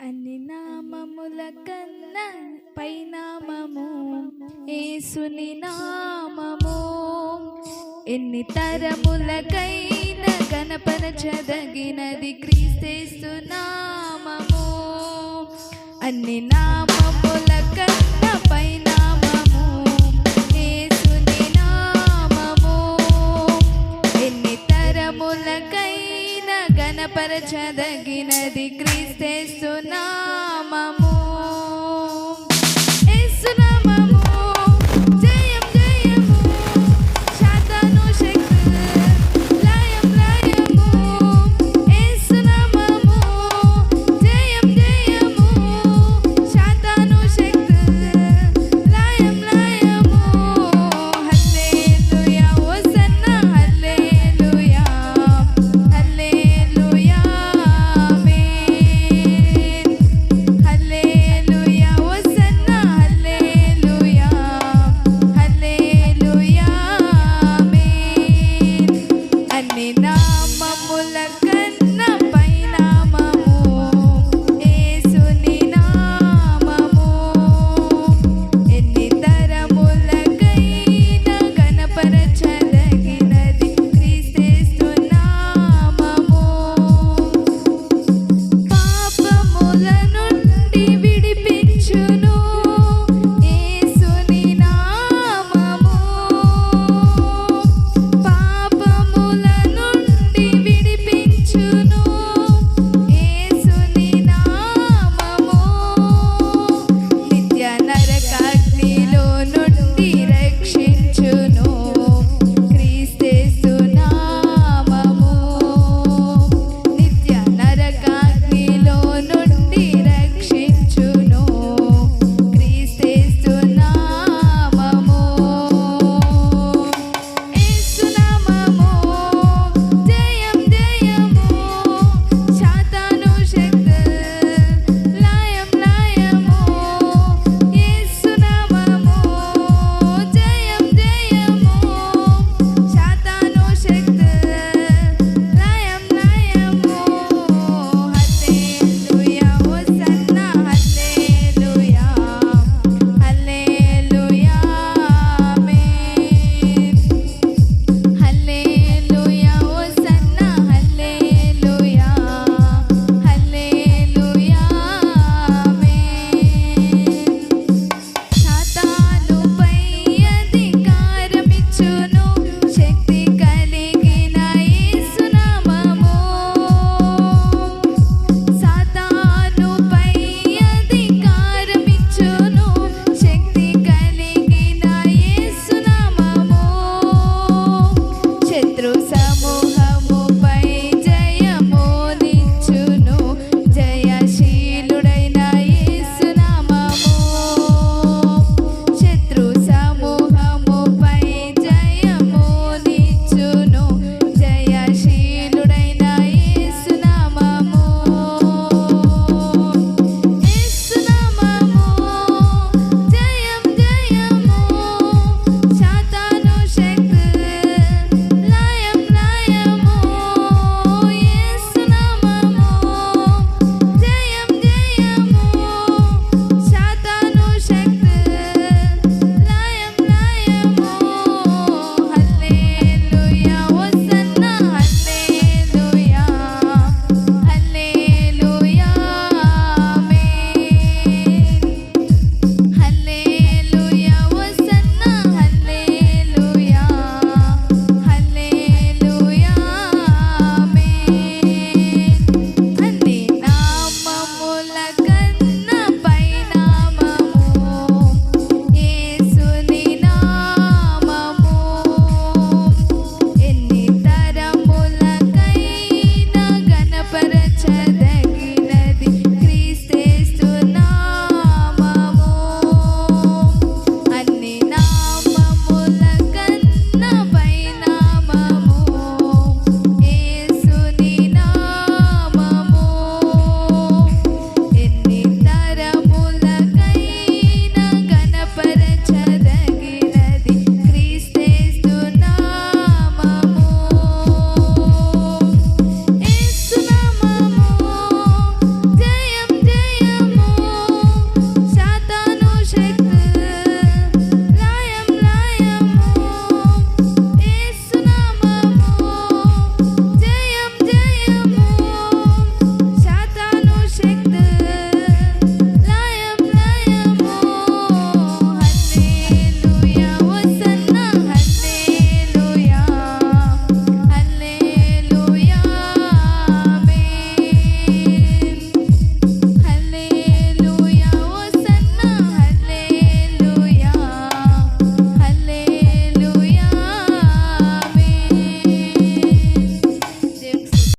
అన్ని నామముల కన్నా పైనామము ఏసుని నామము. ఎన్ని తరములకైన గణపరచదగినది క్రీస్తేసు నామము. అన్ని నామముల కన్నా పైనామము ఏసుని నామము. ఎన్ని తరములకైన గణపరచదగినది క్రీస్తేస్తు నామము